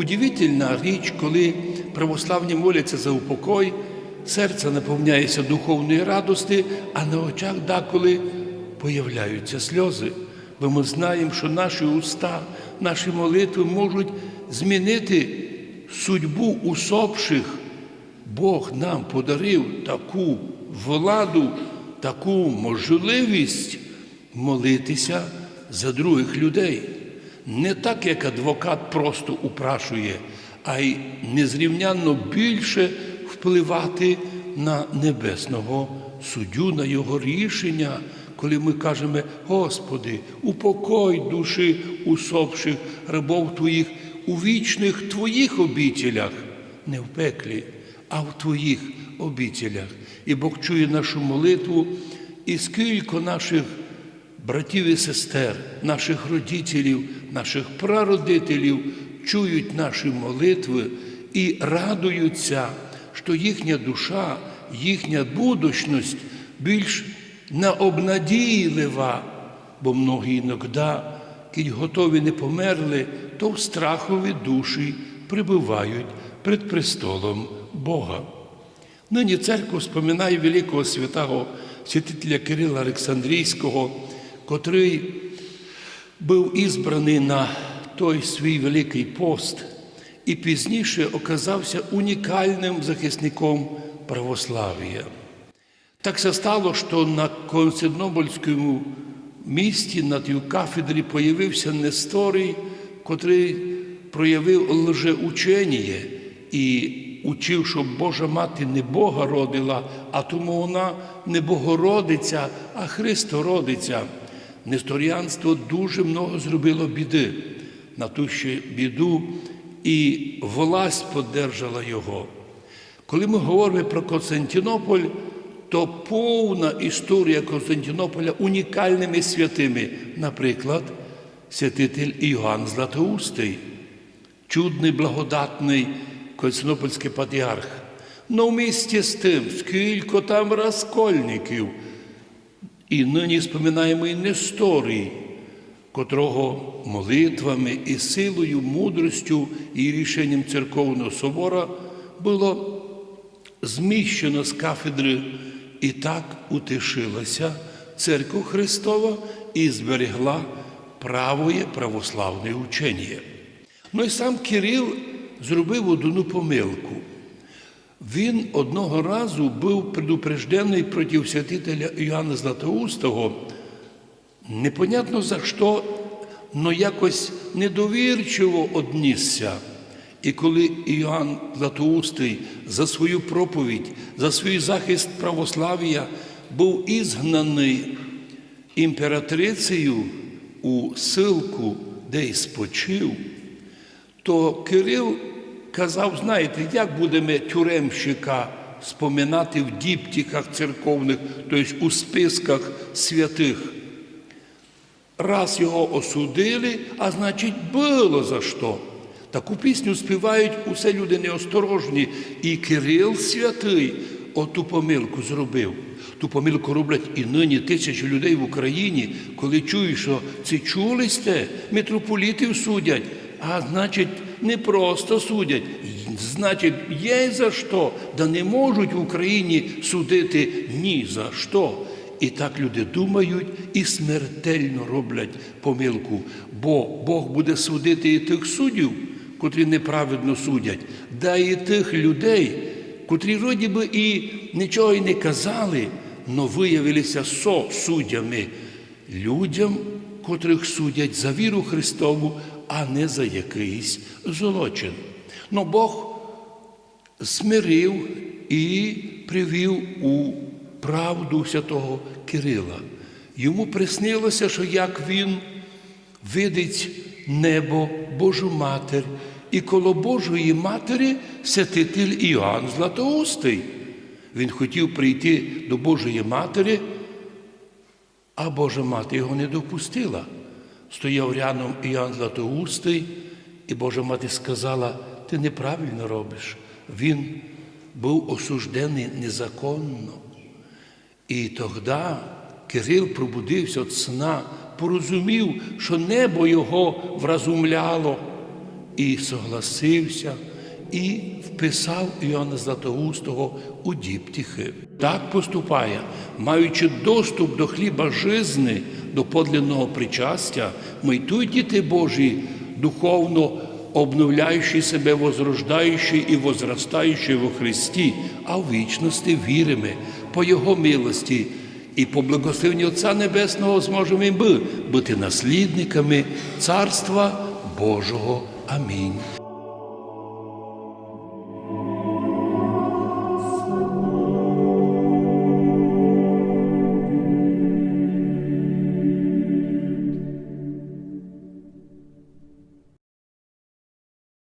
Удивительна річ, коли православні моляться за упокой, серце наповняється духовної радости, а на очах деколи появляються сльози. Бо ми знаємо, що наші уста, наші молитви можуть змінити судьбу усопших. Бог нам подарив таку владу, таку можливість молитися за других людей. Не так, як адвокат просто упрашує, а й незрівнянно більше впливати на небесного суддю, на його рішення, коли ми кажемо, Господи, упокой душі усопших рабов Твоїх у вічних Твоїх обітелях, не в пеклі, а в Твоїх обітелях. І Бог чує нашу молитву, і скільки наших братів і сестер, наших родителів, наших прародителів чують наші молитви і радуються, що їхня душа, їхня будущність більш необнадійлива, бо многі іноді, кінь готові не померли, то в страхові душі прибувають пред престолом Бога. Нині церква споминає великого святого святителя Кирила Олександрійського, котрий був ізбраний на той свій великий пост і пізніше оказався унікальним захисником православ'я. Так се стало, що на Константинопольському місті на тій кафедрі появився Несторій, котрий проявив лжеученіє і учив, що Божа мати не Бога родила, а тому вона не Богородиця, а Христородиця. Несторіанство дуже много зробило біди. На ту ще біду і власть подержала його. Коли ми говоримо про Константинополь, то повна історія Константинополя унікальними святими. Наприклад, святитель Іоанн Златоустий, чудний, благодатний Константинопольський патріарх. Но в місті з тим, скільки там розкольників, і нині споминаємо і Несторій, котрого молитвами і силою, мудростю і рішенням церковного собора було зміщено з кафедри і так утишилася церква Христова і зберегла правоє православне учення. Ну і сам Кирил зробив одну помилку. Він одного разу був предупреждений проти святителя Іоанна Златоустого, непонятно за що, но якось недовірчиво однісся. І коли Іоанн Златоустий за свою проповідь, за свій захист православ'я був ізгнаний імператрицею у силку, де й спочив, то Кирил казав, знаєте, як будемо тюремщика споминати в діптіках церковних, тобто у списках святих. Раз його осудили, а значить, було за що. Таку пісню співають усе люди неосторожні. І Кирил святий оту помилку зробив. Ту помилку роблять і нині тисячі людей в Україні, коли чують, що це чули сте, митрополітів судять, а значить, не просто судять, значить, є за що, да не можуть в Україні судити ні за що. І так люди думають і смертельно роблять помилку, бо Бог буде судити і тих суддів, котрі неправедно судять, да і тих людей, котрі вроді би і нічого й не казали, но виявилися сосуддями людям, котрих судять за віру Христову, а не за якийсь злочин. Но Бог смирив і привів у правду святого Кирила. Йому приснилося, що як він видить небо, Божу матір, і коло Божої Матері святитель Іоанн Златоустий. Він хотів прийти до Божої Матері, а Божа Мати його не допустила. Стояв рядом Іоанн Златоустий, і Божа Мати сказала, ти неправильно робиш. Він був осуждений незаконно. І тоді Кирил пробудився від сна, порозумів, що небо його вразумляло, і согласився, і вписав Іоанна Златоустого у діптіхи. Так поступає, маючи доступ до хліба жизни, до подлинного причастя, ми й діти Божі, духовно обновляючи себе, возрождаючи і возростаючи во Христі, а в вічності віримо по Його милості. І по благословенню Отця Небесного зможемо і ми бути наслідниками Царства Божого. Амінь.